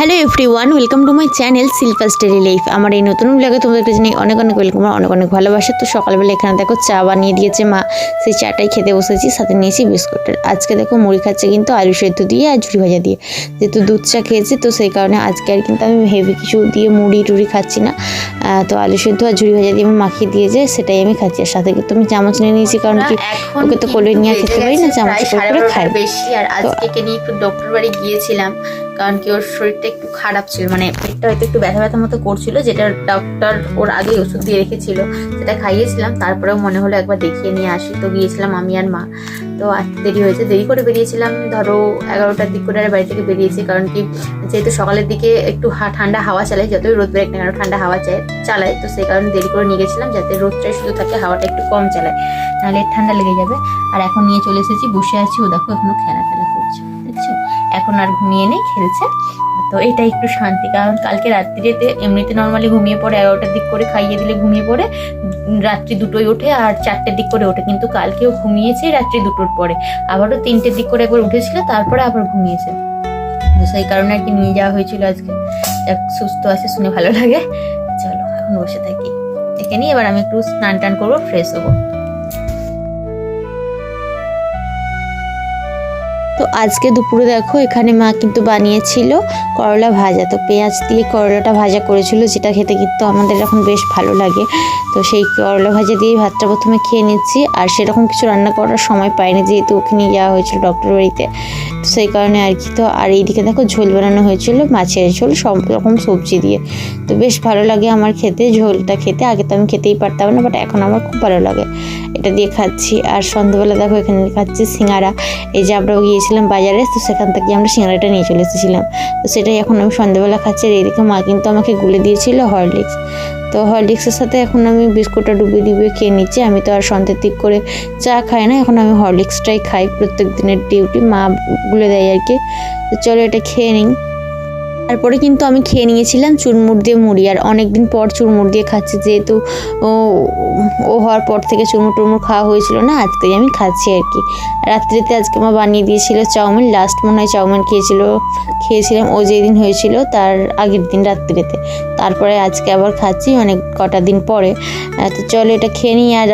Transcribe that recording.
Hello everyone welcome to my channel silver starry life আমার এই নতুন ব্লগে তোমাদেরকে জানাই অনেক অনেক ওয়েলকাম আর অনেক অনেক ভালোবাসা। তো সকালবেলা এখানে দেখো চা বানিয়ে দিয়েছে মা। সেই চাটাই খেতে বসেছি সাথে নিয়েছি বিস্কুটের আজকে দেখো মুড়ি খাচ্ছে কিন্তু আলু সেদ্ধ দিয়ে আর ঝুড়ি ভাজা দিয়ে। যেহেতু দুধ চা খেয়েছি তো সেই কারণে আজকে আর কিন্তু আমি হেভি কিছু দিয়ে মুড়ি টুড়ি খাচ্ছি না। তো আলু সেদ্ধ আর ঝুড়ি ভাজা দিয়ে আমি মাখিয়ে দিয়েছে সেটাই আমি খাচ্ছি। আর সাথে কিন্তু আমি চামচ নিয়ে নিয়েছি কারণ কি ওকে তো কোলে নিয়ে খেতে পারি না চামচ করে খাই। বেশি। আর আজকে নিয়ে একটু ডক্টর বাড়ি গিয়েছিলাম। কারণ কি ওর শরীরটা একটু খারাপ ছিল মানে পেটটা হয়তো একটু ব্যথা ব্যথা মতো করছিল, যেটা ডক্টর ওর আগে ওষুধ দিয়ে রেখেছিল, সেটা খাইয়েছিলাম, তারপরেও মনে হলো একবার দেখিয়ে নিয়ে আসি, তো গিয়েছিলাম আমি আর মা। তো আসতে দেরি হয়েছে, দেরি করে বেরিয়েছিলাম, ধরো এগারোটার দিক করে আর বাড়ি থেকে বেরিয়েছি, কারণ কি যেহেতু সকালের দিকে একটু ঠান্ডা হাওয়া চালায়, যতই রোদ বেরোক না কেন, ঠান্ডা হাওয়া চায়, চালায়, তো সেই কারণে দেরি করে নিয়ে গেছিলাম, যাতে রোদটাই শুধু থাকে, হাওয়াটা একটু কম চালায়, নাহলে ঠান্ডা লেগে যাবে। আর এখন নিয়ে চলে এসেছি, বসে আছি, ও দেখো এখনও খেলা খেলা এখন আর ঘুমিয়ে নেই, খেলছে। তো এটা একটু শান্তি, কারণ কালকে রাত্রিতে এমনিতে নর্মালি ঘুমিয়ে পড়ে, এগারোটার দিক করে খাইয়ে দিলে ঘুমিয়ে পড়ে রাত্রি দুটোই ওঠে আর চারটের দিক করে ওঠে, কিন্তু কালকেও ঘুমিয়েছে রাত্রি দুটোর পরে। আবারও তিনটের দিক করে একবার উঠেছিল, তারপরে আবার ঘুমিয়েছে। তো সেই কারণে আর কি নিয়ে যাওয়া হয়েছিল আজকে। সুস্থ আছে শুনে ভালো লাগে। চলো, এখন বসে থাকি। এখানে এবার আমি একটু স্নান টান করব ফ্রেশ হব। আজকে দুপুরে দেখো, এখানে মা কিন্তু বানিয়েছিল করলা ভাজা। তো পেঁয়াজ দিয়ে করলাটা ভাজা করেছিল, যেটা খেতে কিন্তু আমাদের এখন বেশ ভালো লাগে। তো সেই করলা ভাজা দিয়ে ভাতটা প্রথমে খেয়ে নিচ্ছি। আর সেরকম কিছু রান্না করার সময় পাইনি, যেহেতু ওখানে যাওয়া হয়েছিল ডক্টর বাড়িতে। তো সেই কারণে আর কি। তো আর এইদিকে দেখো ঝোল বানানো হয়েছিল, মাছের ঝোল, সব রকম সবজি দিয়ে। তো বেশ ভালো লাগে আমার খেতে, ঝোলটা খেতে। আগে তো আমি খেতেই পারতাম না বাট এখন আমার খুব ভালো লাগে। এটা দিয়ে খাচ্ছি। আর সন্ধ্যাবেলা দেখো এখানে খাচ্ছি সিঙ্গারা। এই যে আমরা গিয়েছিলাম বাজারে, তো সেখান থেকে আমরা সিঙ্গারাটা নিয়ে চলে এসেছিলাম। তো সেটাই এখন আমি সন্ধ্যাবেলা খাচ্ছি। আর এইদিকে মা কিন্তু আমাকে গুলে দিয়েছিল হরলিক্স। তো হরলিক্সের সাথে এখন আমি বিস্কুটটা ডুবিয়ে ডুবিয়ে খেয়ে নিচ্ছি। আমি তো আর সন্ধ্যের দিক করে চা খাই না, এখন আমি হরলিক্সটাই খাই প্রত্যেক দিনের ডিউটি মা গুলে দেয় আর কি। তো চলো এটা খেয়ে নিই। তারপরে কিন্তু আমি খেয়ে নিয়েছিলাম চুরমুর দিয়ে মুড়ি, আর অনেক দিন পর চুরমুর দিয়ে খাচ্ছি, যেহেতু ও ও হওয়ার পর থেকে চুরমুর টুরমুর খাওয়া হয়েছিল না, আজকেই আমি খাচ্ছি আর কি। রাত্রিতে আজকে মা বানিয়ে দিয়েছিল চাউমিন লাস্ট মনে হয় চাউমিন খেয়েছিল, খেয়েছিলাম, ও যেদিন হয়েছিল তার আগের দিন রাত্রিতে। তারপরে আজকে আবার খাচ্ছি অনেক কটা দিন পরে। তো চলো এটা খেয়ে নিই আর